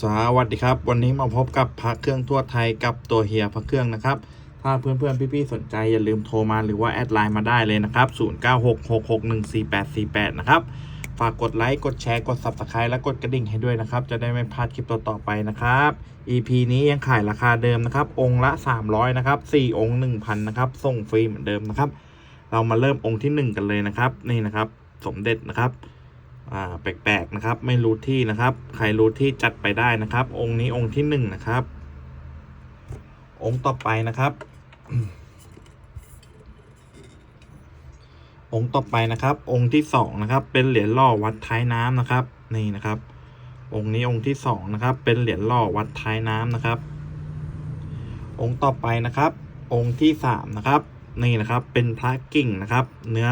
สวัสดีครับ วันนี้มาพบกับพระเครื่องทั่วไทยกับตัวเฮียพระเครื่องนะครับ ถ้าเพื่อนๆ พี่ๆ สนใจอย่าลืมโทรมาหรือว่าแอดไลน์มาได้เลยนะครับ 0966614848 นะครับ ฝากกดไลค์ กดแชร์ กด Subscribe และกดกระดิ่งให้ด้วยนะครับ จะได้ไม่พลาดคลิปต่อๆไปนะครับ EP นี้ยังขายราคาเดิมนะครับ องค์ละ 300 นะครับ 4 องค์ 1,000 นะครับ ส่งฟรีเหมือนเดิมนะครับ เรามาเริ่มองค์ที่ 1 กันเลยนะครับ นี่นะครับ สมเด็จนะครับ อ่าแปลกๆนะครับ ไม่รู้ที่นะครับ ใครรู้ที่จัดไปได้นะครับ องค์นี้องค์ที่หนึ่งนะครับ องค์ต่อไปนะครับ องค์ต่อไปนะครับ องค์ที่สองนะครับ เป็นเหรียญล่อวัดท้ายน้ำนะครับ นี่นะครับ องค์นี้องค์ที่สองนะครับ เป็นเหรียญล่อวัดท้ายน้ำนะครับ องค์ต่อไปนะครับ องค์ที่สามนะครับ นี่นะครับ เป็นพระกิ่งนะครับ เนื้อ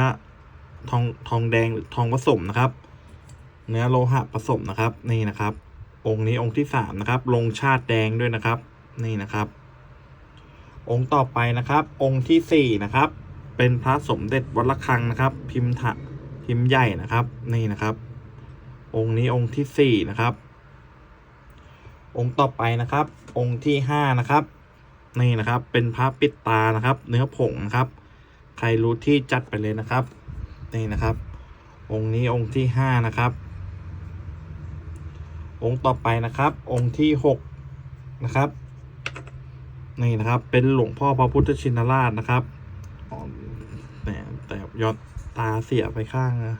ทองทองแดงหรือทองผสมนะครับ เนื้อโลหะผสมนะครับนี่นะครับ องค์นี้องค์ที่สามนะครับ ลงชาติแดงด้วยนะครับ นี่นะครับ องค์ต่อไปนะครับ องค์ที่สี่นะครับ เป็นพระสมเด็จวัดระฆังนะครับ พิมพ์ถะพิมพ์ใหญ่นะครับ นี่นะครับ องค์นี้องค์ที่สี่นะครับ องค์ต่อไปนะครับ องค์ที่ห้านะครับ นี่นะครับ เป็นพระปิดตานะครับ เนื้อผงนะครับ ใครรู้ที่จัดไปเลยนะครับ นี่นะครับ องค์นี้องค์ที่ห้านะครับ องค์ต่อไปนะครับ องค์ที่หกนะครับนี่นะครับ เป็นหลวงพ่อพระพุทธชินราชนะครับแต่แต่ยอดตาเสียไปข้างนะ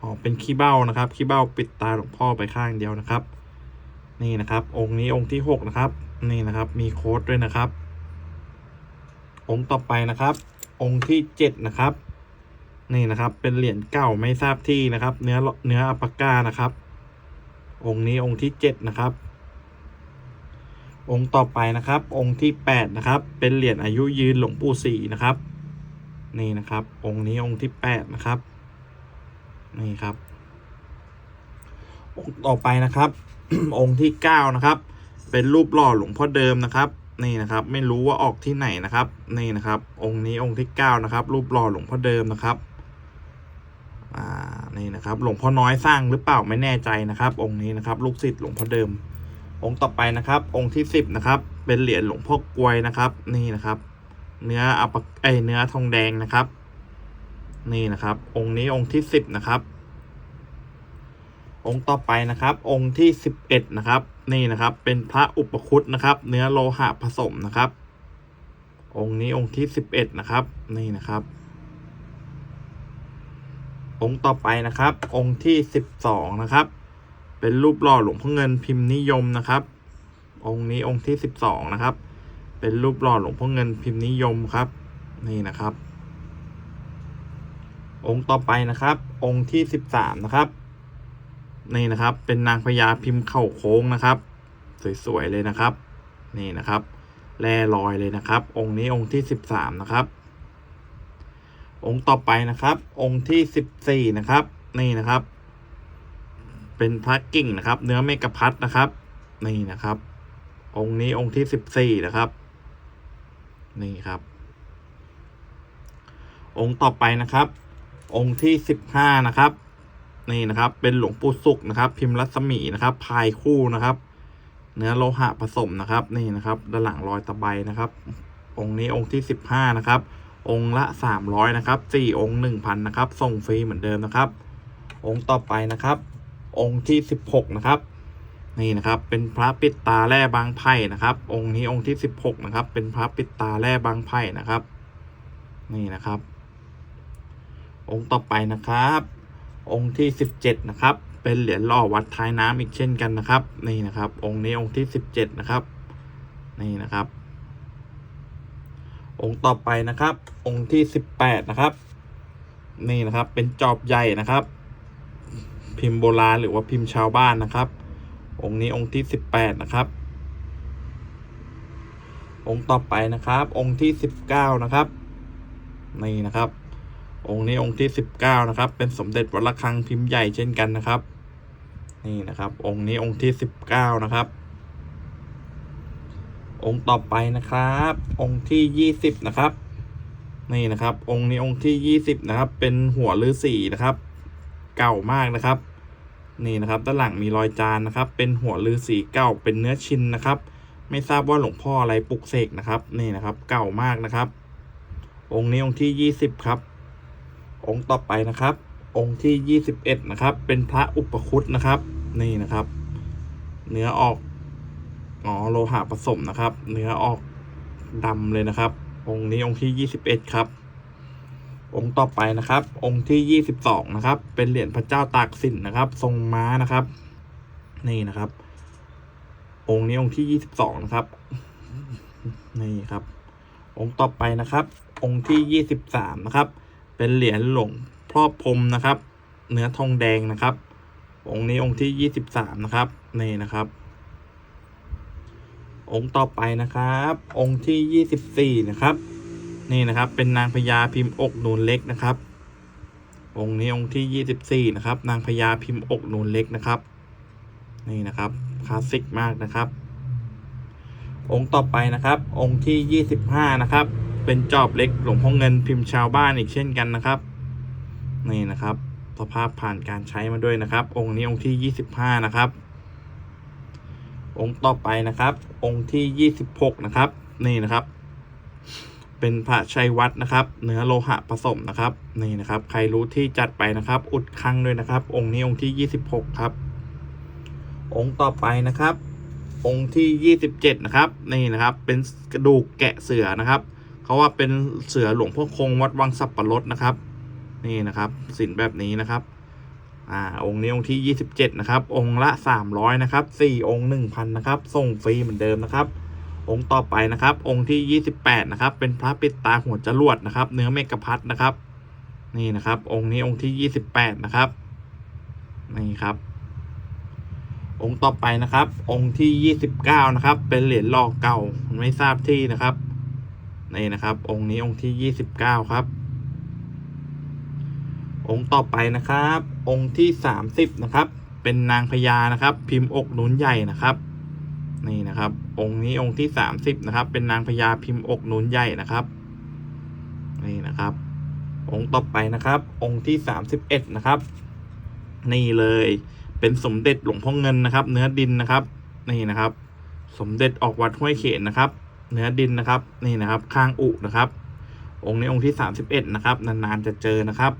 อ๋อเป็นขี้เบ้านะครับขี้เบ้าปิดตาหลวงพ่อไปข้างเดียวนะครับ นี่นะครับ องค์นี้องค์ที่หกนะครับ นี่นะครับ มีโค้ดด้วยนะครับ องค์ต่อไปนะครับ องค์ที่เจ็ดนะครับ นี่นะครับ เป็นเหรียญเก่าไม่ทราบที่นะครับ เนื้อเนื้ออัปปาก้านะครับ องค์นี้องค์ที่เจ็ดนะครับ องค์ต่อไปนะครับ องค์ที่แปดนะครับ เป็นเหรียญอายุยืนหลวงปู่ศรีนะครับ นี่นะครับ องค์นี้องค์ที่แปดนะครับ นี่ครับ องค์ต่อไปนะครับ องค์ที่เก้านะครับ เป็นรูปหล่อหลวงพ่อเดิมนะครับนี่นะครับไม่รู้ว่าออกที่ไหนนะครับ นี่นะครับ องค์นี้องค์ที่เก้านะครับ รูปหล่อหลวงพ่อเดิมนะครับ อ่านี่นะครับ หลวงพ่อน้อยสร้างหรือเปล่าไม่แน่ใจนะครับ องค์นี้นะครับ ลูกศิษย์หลวงพ่อเดิม องค์ต่อไปนะครับ องค์ที่สิบนะครับ เป็นเหรียญหลวงพ่อกลวยนะครับ นี่นะครับ เนื้ออัปะไอเนื้อทองแดงนะครับ นี่นะครับ องค์นี้องค์ที่สิบนะครับองค์ต่อไปนะครับ องค์ที่สิบเอ็ดนะครับ นี่นะครับ เป็นพระอุปคุตนะครับ เนื้อโลหะผสมนะครับ องค์นี้องค์ที่สิบเอ็ดนะครับ นี่นะครับ องค์ต่อไปนะครับ องค์ที่สิบสองนะครับ เป็นรูปหล่อหลวงพ่อเงินพิมพ์นิยมนะครับ องค์นี้องค์ที่สิบสองนะครับ เป็นรูปหล่อหลวงพ่อเงินพิมพ์นิยมครับ นี่นะครับ องค์ต่อไปนะครับ องค์ที่สิบสามนะครับนี่นะครับ เป็นนางพญาพิมพ์เข่าโค้งนะครับ สวยๆเลยนะครับ นี่นะครับ แร่ลอยเลยนะครับ องค์นี้องค์ที่สิบสามนะครับ องค์ต่อไปนะครับ องค์ที่สิบสี่นะครับ นี่นะครับ เป็นพระกิ่งนะครับ เนื้อเมกะพัดนะครับ นี่นะครับ องค์นี้องค์ที่สิบสี่นะครับ นี่ครับ องค์ต่อไปนะครับ องค์ที่สิบห้านะครับ นี่นะครับ เป็นหลวงปู่สุกนะครับ พิมพ์รัศมีนะครับ พายคู่นะครับ เนื้อโลหะผสมนะครับ นี่นะครับ ด้านหลังรอยตะไบนะครับ องค์นี้องค์ที่สิบห้านะครับ องค์ละสามร้อยนะครับสี่องค์หนึ่งพันนะครับ ส่งฟรีเหมือนเดิมนะครับ องค์ต่อไปนะครับ องค์ที่สิบหกนะครับ นี่นะครับ เป็นพระปิดตาแร่บางไผ่นะครับ องค์นี้องค์ที่สิบหกนะครับ เป็นพระปิดตาแร่บางไผ่นะครับ นี่นะครับ องค์ต่อไปนะครับ องค์ที่สิบเจ็ดนะครับ เป็นเหรียญหล่อวัดท้ายน้ำอีกเช่นกันนะครับ นี่นะครับ องค์นี้องค์ที่สิบเจ็ดนะครับ นี่นะครับ องค์ต่อไปนะครับ องค์ที่สิบแปดนะครับ นี่นะครับ เป็นจอบใหญ่นะครับ พิมพ์โบราณหรือว่าพิมพ์ชาวบ้านนะครับ องค์นี้องค์ที่สิบแปดนะครับ องค์ต่อไปนะครับ องค์ที่สิบเก้านะครับ นี่นะครับ องค์นี้องค์ที่สิบเก้านะครับ เป็นสมเด็จวัดระฆังพิมพ์ใหญ่เช่นกันนะครับ นี่นะครับ องค์นี้องค์ที่สิบเก้านะครับองค์ต่อไปนะครับ องค์ที่ยี่สิบนะครับ นี่นะครับ องค์นี้องค์ที่ยี่สิบนะครับ เป็นหัวฤาษีนะครับ เก่ามากนะครับ นี่นะครับด้านหลังมีรอยจานนะครับ เป็นหัวลือสีเก่าเป็นเนื้อชินนะครับ ไม่ทราบว่าหลวงพ่ออะไรปลุกเสกนะครับ นี่นะครับ เก่ามากนะครับ องค์นี้องค์ที่ยี่สิบครับ องค์ต่อไปนะครับ องค์ที่ยี่สิบเอ็ดนะครับ เป็นพระอุปคุตนะครับ นี่นะครับ เนื้อออกอ๋อโลหะผสมนะครับ เนื้อออกดำเลยนะครับ องค์นี้องค์ที่ยี่สิบเอ็ดครับ องค์ต่อไปนะครับ องค์ที่ยี่สิบสองนะครับ เป็นเหรียญพระเจ้าตากสินนะครับ ทรงม้านะครับ นี่นะครับ องค์นี้องค์ที่ยี่สิบสองนะครับ นี่ครับ องค์ต่อไปนะครับ องค์ที่ยี่สิบสามนะครับ เป็นเหรียญหลวงพ่อพรมนะครับ เนื้อทองแดงนะครับ องค์นี้องค์ที่ยี่สิบสามนะครับ นี่นะครับ องค์ต่อไปนะครับ องค์ที่ยี่สิบสี่นะครับ นี่นะครับเป็นนางพญาพิมพ์อกนูนเล็กนะครับ องค์นี้องค์ที่ยี่สิบสี่นะครับ นางพญาพิมพ์อกนูนเล็กนะครับ นี่นะครับคลาสสิกมากนะครับ องค์ต่อไปนะครับ องค์ที่ยี่สิบห้านะครับ เป็นจอบเล็กหลวงพ่อเงินพิมพ์ชาวบ้านอีกเช่นกันนะครับ นี่นะครับสภาพผ่านการใช้มาด้วยนะครับ องค์นี้องค์ที่ยี่สิบห้านะครับ องค์ต่อไปนะครับ องค์ที่ยี่สิบหกนะครับ นี่นะครับ เป็นพระชัยวัดนะครับ เนื้อโลหะผสมนะครับ นี่นะครับ ใครรู้ที่จัดไปนะครับ อุดคังด้วยนะครับ องค์นี้องค์ที่ยี่สิบหกครับ องค์ต่อไปนะครับ องค์ที่ยี่สิบเจ็ดนะครับ นี่นะครับ เป็นกระดูกแกะเสือนะครับเขาว่าเป็นเสือหลวงพ่อคงวัดวังสับปะรดนะครับ นี่นะครับสินแบบนี้นะครับ อ่าองค์นี้องค์ที่ยี่สิบเจ็ดนะครับ องค์ละสามร้อยนะครับสี่องค์หนึ่งพันะครับ ส่งฟรีเหมือนเดิมนะครับ องค์ต่อไปนะครับ องค์ที่ยี่สิบแปดนะครับ เป็นพระปิดตาหัวจรวดนะครับ เนื้อเมกะพัดนะครับ นี่นะครับ องค์นี้องค์ที่ยี่สิบแปดนะครับ นี่ครับ องค์ต่อไปนะครับ องค์ที่ยี่สิบเก้านะครับ เป็นเหรียญหล่อเก่าไม่ทราบที่นะครับ นี่นะครับ องค์นี้องค์ที่ยี่สิบเก้าครับ องค์ต่อไปนะครับ องค์ที่สามสิบนะครับ เป็นนางพญานะครับ พิมพ์อกหนุนใหญ่นะครับ นี่นะครับ องค์นี้องค์ที่สามสิบนะครับ เป็นนางพญาพิมพ์อกหนุนใหญ่นะครับ นี่นะครับ องค์ต่อไปนะครับ องค์ที่สามสิบเอ็ดนะครับ นี่เลยเป็นสมเด็จหลวงพ่อเงินนะครับ เนื้อดินนะครับ นี่นะครับ สมเด็จออกวัดห้วยเขนนะครับ เนื้อดินนะครับ นี่นะครับ ข้างอุนะครับ องค์นี้องค์ที่สามสิบเอ็ดนะครับ นานๆจะเจอนะครับ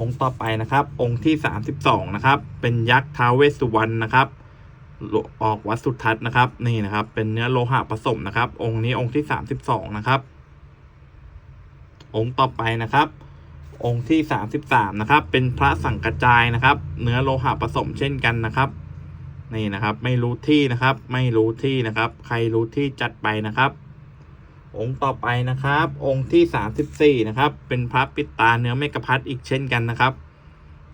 องค์ต่อไปนะครับ องค์ที่สามสิบสองนะครับ เป็นยักษ์ท้าวเวสสุวรรณนะครับออกวัดสุทัศน์นะครับ นี่นะครับ เป็นเนื้อโลหะผสมนะครับ องค์นี้องค์ที่สามสิบสองนะครับ องค์ต่อไปนะครับ องค์ที่สามสิบสามนะครับ เป็นพระสังกระจายนะครับ เนื้อโลหะผสมเช่นกันนะครับ นี่นะครับ ไม่รู้ที่นะครับ ไม่รู้ที่นะครับ ใครรู้ที่จัดไปนะครับ องค์ต่อไปนะครับ องค์ที่สามสิบสี่นะครับ เป็นพระปิดตาเนื้อเมกพัดอีกเช่นกันนะครับ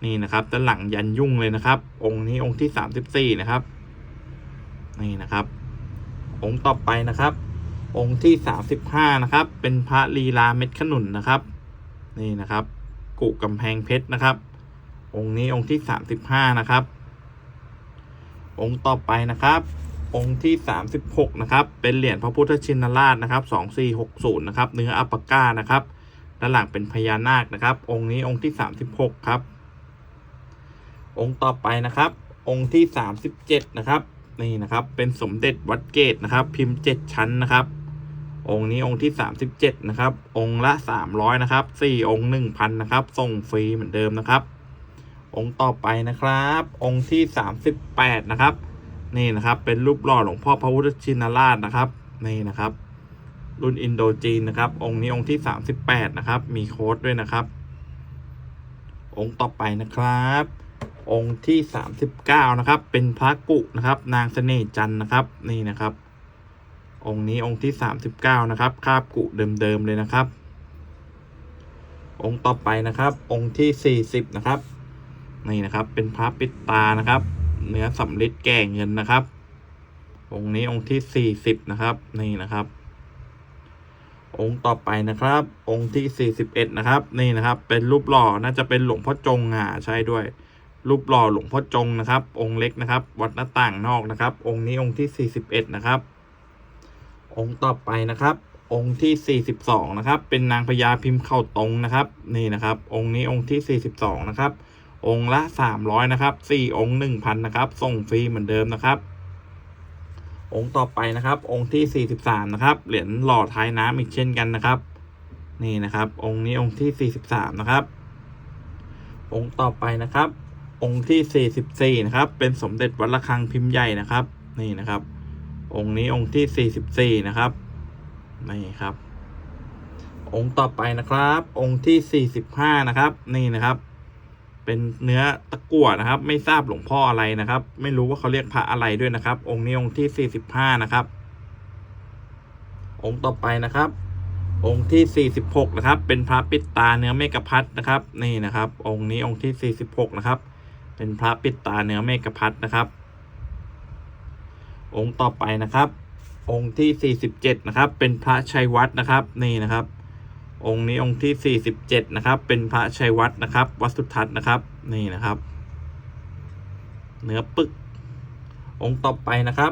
นี่นะครับด้านหลังยันยุ่งเลยนะครับ องค์นี้องค์ที่สามสิบสี่นะครับ นี่นะครับ องค์ต่อไปนะครับ องค์ที่สามสิบห้านะครับ เป็นพระลีลาเม็ดขนุนนะครับ นี่นะครับกุกำแพงเพชรนะครับ องค์นี้องค์ที่สามสิบห้านะครับ องค์ต่อไปนะครับ องค์ที่สามสิบหกนะครับ เป็นเหรียญพระพุทธชินราชนะครับสองสี่หกศูนย์นะครับ เนื้ออัปปะก้านะครับ ด้านหลังเป็นพญานาคนะครับ องค์นี้องค์ที่สามสิบหกครับ องค์ต่อไปนะครับ องค์ที่สามสิบเจ็ดนะครับ นี่นะครับ เป็นสมเด็จวัดเกตนะครับ พิมพ์เจ็ดชั้นนะครับ องค์นี้องค์ที่สามสิบเจ็ดนะครับ องค์ละสามร้อยนะครับสี่องค์หนึ่งพันนะครับ ส่งฟรีเหมือนเดิมนะครับ องค์ต่อไปนะครับ องค์ที่สามสิบแปดนะครับ นี่นะครับ เป็นรูปหล่อหลวงพ่อพระพุทธชินราชนะครับ นี่นะครับ รุ่นอินโดจีนนะครับ องค์นี้องค์ที่สามสิบแปดนะครับ มีโค้ดด้วยนะครับ องค์ต่อไปนะครับ องค์ที่สามสิบเก้านะครับ เป็นพระกุนะครับ นางเสน่ห์จันนะครับ นี่นะครับ องค์นี้องค์ที่สามสิบเก้านะครับ คาบกุเดิมๆเลยนะครับ องค์ต่อไปนะครับ องค์ที่สี่สิบนะครับ นี่นะครับ เป็นพระปิดตานะครับ เนื้อสำริดแก่เงินนะครับ องค์นี้องค์ที่สี่สิบนะครับ นี่นะครับ องค์ต่อไปนะครับ องค์ที่สี่สิบเอ็ดนะครับ นี่นะครับ เป็นรูปหล่อน่าจะเป็นหลวงพ่อจงอ่าใช่ด้วย รูปหล่อหลวงพ่อจงนะครับ องค์เล็กนะครับ วัดหน้าต่างนอกนะครับ องค์นี้องค์ที่สี่สิบเอ็ดนะครับ องค์ต่อไปนะครับองค์ที่สี่สิบสองนะครับ เป็นนางพญาพิมพ์เข้าตรงนะครับ นี่นะครับ องค์นี้องค์ที่สี่สิบสองนะครับ องค์ละสามร้อยนะครับสี่องค์หนึ่งพันนะครับ ส่งฟรีเหมือนเดิมนะครับ องค์ต่อไปนะครับ องค์ที่สี่สิบสามนะครับ เหรียญหล่อท้ายน้ำอีกเช่นกันนะครับ นี่นะครับ องค์นี้องค์ที่สี่สิบสามนะครับ องค์ต่อไปนะครับ องค์ที่สี่สิบสี่นะครับ เป็นสมเด็จวัดระฆังพิมพ์ใหญ่นะครับ นี่นะครับ องค์นี้องค์ที่สี่สิบสี่นะครับ นี่ครับ องค์ต่อไปนะครับ องค์ที่สี่สิบห้านะครับ นี่นะครับ เป็นเนื้อตะกั่วนะครับ ไม่ทราบหลวงพ่ออะไรนะครับ ไม่รู้ว่าเขาเรียกพระอะไรด้วยนะครับ องค์นี้องค์ที่สี่สิบห้านะครับ องค์ต่อไปนะครับ องค์ที่สี่สิบหกนะครับ เป็นพระปิดตาเนื้อเมกะพัดนะครับ นี่นะครับ องค์นี้องค์ที่สี่สิบหกนะครับ เป็นพระปิดตาเนื้อเมกะพัดนะครับ องค์ต่อไปนะครับ องค์ที่สี่สิบเจ็ดนะครับ เป็นพระชัยวัฒน์นะครับ นี่นะครับ องค์นี้องค์ที่สี่สิบเจ็ดนะครับ เป็นพระชัยวัฒน์นะครับ วัดสุทัศน์นะครับ นี่นะครับ เนื้อปึก องค์ต่อไปนะครับ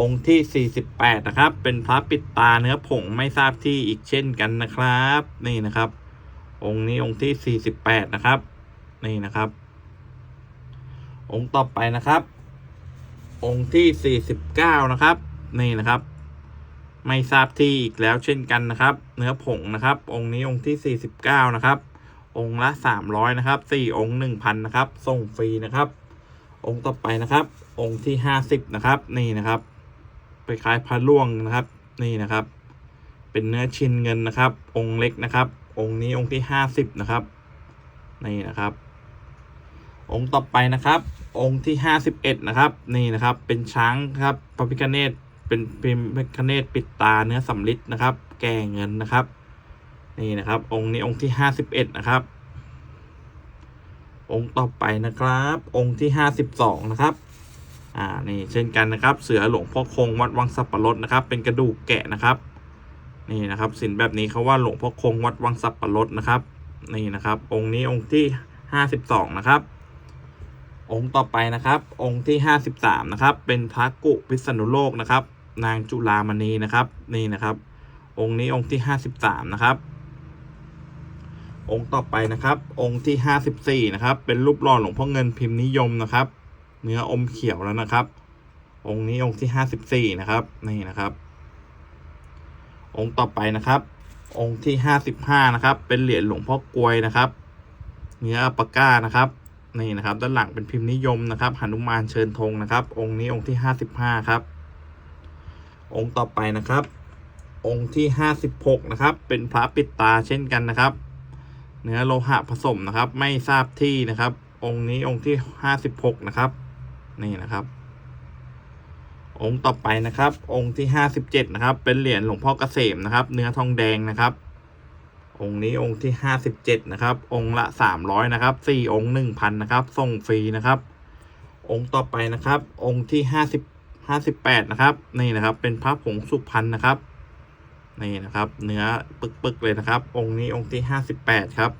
องค์ที่สี่สิบแปดนะครับ เป็นพระปิดตาเนื้อผงไม่ทราบที่อีกเช่นกันนะครับ นี่นะครับ องค์นี้องค์ที่สี่สิบแปดนะครับ นี่นะครับ องค์ต่อไปนะครับ องค์ที่สี่สิบเก้านะครับ นี่นะครับ ไม่ทราบที่อีกแล้วเช่นกันนะครับ เนื้อผงนะครับ องค์นี้องค์ที่สี่สิบเก้านะครับ องค์ละสามร้อยนะครับสี่องค์หนึ่งพันะครับ ส่งฟรีนะครับ องค์ต่อไปนะครับ องค์ที่ห้าสิบนะครับ นี่นะครับไปคล้ายพระล่วงนะครับ นี่นะครับ เป็นเนื้อชิ้นเงินนะครับ องค์เล็กนะครับ องค์นี้องค์ที่ห้าสิบนะครับ นี่นะครับ องค์ต่อไปนะครับ องค์ที่ห้าสิบเอ็ดนะครับ นี่นะครับ เป็นช้างครับพระพิฆเนศ เป็นเป็นพระพิฆเนศปิดตาเนื้อสำริดนะครับ แก่เงินนะครับ นี่นะครับ องค์นี้องค์ที่ห้าสิบเอ็ดนะครับ องค์ต่อไปนะครับ องค์ที่ห้าสิบสองนะครับ อ่านี่เช่นกันนะครับ เสือหลวงพ่อคงวัดวังสับปะรดนะครับ เป็นกระดูกแกะนะครับ นี่นะครับสินแบบนี้เขาว่าหลวงพ่อคงวัดวังสับปะรดนะครับ นี่นะครับ องค์นี้องค์ที่ห้าสิบสองนะครับองค์ต่อไปนะครับ องค์ที่ห้าสิบสามนะครับ เป็นพระกุพิษณุโลกนะครับ นางจุลามณีนะครับ นี่นะครับ องค์นี้องค์ที่ห้าสิบสามนะครับ องค์ต่อไปนะครับ องค์ที่ห้าสิบสี่นะครับ เป็นรูปหล่อหลวงพ่อเงินพิมพ์นิยมนะครับ เนื้ออมเขียวแล้วนะครับ องค์นี้องค์ที่ห้าสิบสี่นะครับ นี่นะครับ องค์ต่อไปนะครับ องค์ที่ห้าสิบห้านะครับ เป็นเหรียญหลวงพ่อกลวยนะครับ เนื้ออัปก้านะครับนี่นะครับ ด้านหลังเป็นพิมพ์นิยมนะครับหนุมานเชิญธงนะครับ องค์นี้องค์ที่ห้าสิบห้าครับ องค์ต่อไปนะครับ องค์ที่ห้าสิบหกนะครับ เป็นพระปิดตาเช่นกันนะครับ เนื้อโลหะผสมนะครับ ไม่ทราบที่นะครับ องค์นี้องค์ที่ห้าสิบหกนะครับ นี่นะครับ องค์ต่อไปนะครับ องค์ที่ห้าสิบเจ็ดนะครับ เป็นเหรียญหลวงพ่อเกษมนะครับ เนื้อทองแดงนะครับองค์นี้องค์ที่ห้าสิบเจ็ดนะครับ องค์ละสามร้อยนะครับสี่องค์หนึ่งพันนะครับส่งฟรีนะครับ องค์ต่อไปนะครับ องค์ที่ห้าสิบ ห้าสิบแปดนะครับ นี่นะครับ เป็นพระผงสุพรรณนะครับ นี่นะครับ เนื้อปึกๆเลยนะครับ องค์นี้องค์ที่ห้าสิบแปดครับ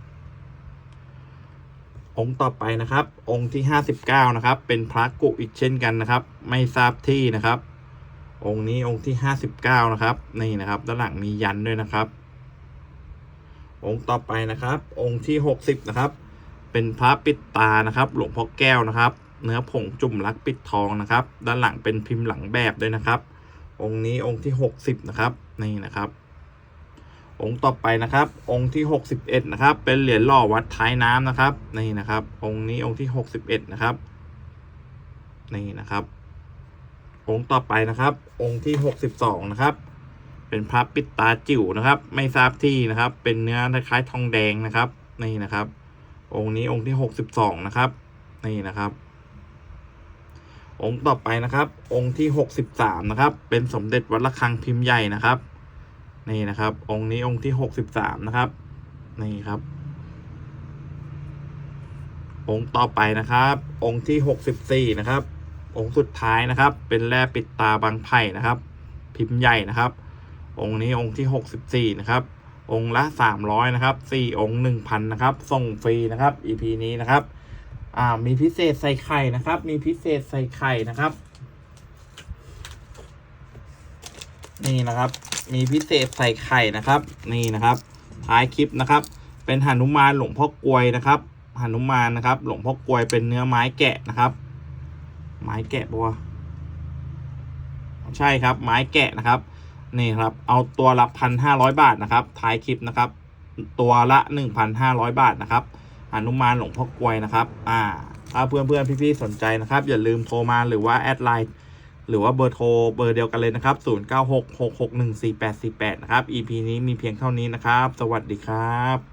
องค์ต่อไปนะครับ องค์ที่ห้าสิบเก้านะครับ เป็นพระกุอีกเช่นกันนะครับ ไม่ทราบที่นะครับ องค์นี้องค์ที่ห้าสิบเก้านะครับ นี่นะครับด้านหลังมียันด้วยนะครับ องค์ต่อไปนะครับ องค์ที่หกสิบนะครับ เป็นพระปิดตานะครับ หลวงพ่อแก้วนะครับ เนื้อผงจุ่มลักปิดทองนะครับ ด้านหลังเป็นพิมพ์หลังแบบด้วยนะครับ องค์นี้องค์ที่หกสิบนะครับนี่นะครับ องค์ต่อไปนะครับ องค์ที่หกสิบเอ็ดนะครับ เป็นเหรียญหล่อวัดท้ายน้ำนะครับนี่นะครับ องค์นี้องค์ที่หกสิบเอ็ดนะครับนี่นะครับ องค์ต่อไปนะครับ องค์ที่หกสิบสองนะครับ เป็นพระปิดตาจิ๋วนะครับ ไม่ทราบที่นะครับ เป็นเนื้อคล้ายทองแดงนะครับนี่นะครับ องค์นี้องค์ที่หกสิบสองนะครับนี่นะครับ องค์ต่อไปนะครับ องค์ที่หกสิบสามนะครับ เป็นสมเด็จวัดระฆังพิมพ์ใหญ่นะครับ นี่นะครับ องค์นี้องค์ที่หกสิบสามนะครับ นี่ครับ องค์ต่อไปนะครับ องค์ที่หกสิบสี่นะครับ องค์สุดท้ายนะครับ เป็นแร่ปิดตาบางไผ่นะครับ พิมพ์ใหญ่นะครับ องค์นี้องค์ที่หกสิบสี่นะครับ องค์ละสามร้อยนะครับสี่องค์หนึ่งพันนะครับ ส่งฟรีนะครับ EP นี้นะครับ อ่ามีพิเศษใส่ไข่นะครับ มีพิเศษใส่ไข่นะครับ นี่นะครับ มีพิเศษใส่ไข่นะครับ นี่นะครับ ท้ายคลิปนะครับ เป็นหนุมานหลวงพ่อกลวยนะครับหนุมานนะครับ หลวงพ่อกลวยเป็นเนื้อไม้แกะนะครับ ไม้แกะปะวใช่ครับ ไม้แกะนะครับ นี่ครับ เอาตัวละพันห้าร้อยบาทนะครับ ท้ายคลิปนะครับ ตัวละหนึ่งพันห้าร้อยบาทนะครับ หนุมานหลวงพ่อกวยนะครับ อ่า ถ้าเพื่อนเพื่อนๆพี่ๆสนใจนะครับ อย่าลืมโทรมาหรือว่าแอดไลน์หรือว่าเบอร์โทรเบอร์เดียวกันเลยนะครับ 0966614848 นะครับ EP นี้มีเพียงเท่านี้นะครับ สวัสดีครับ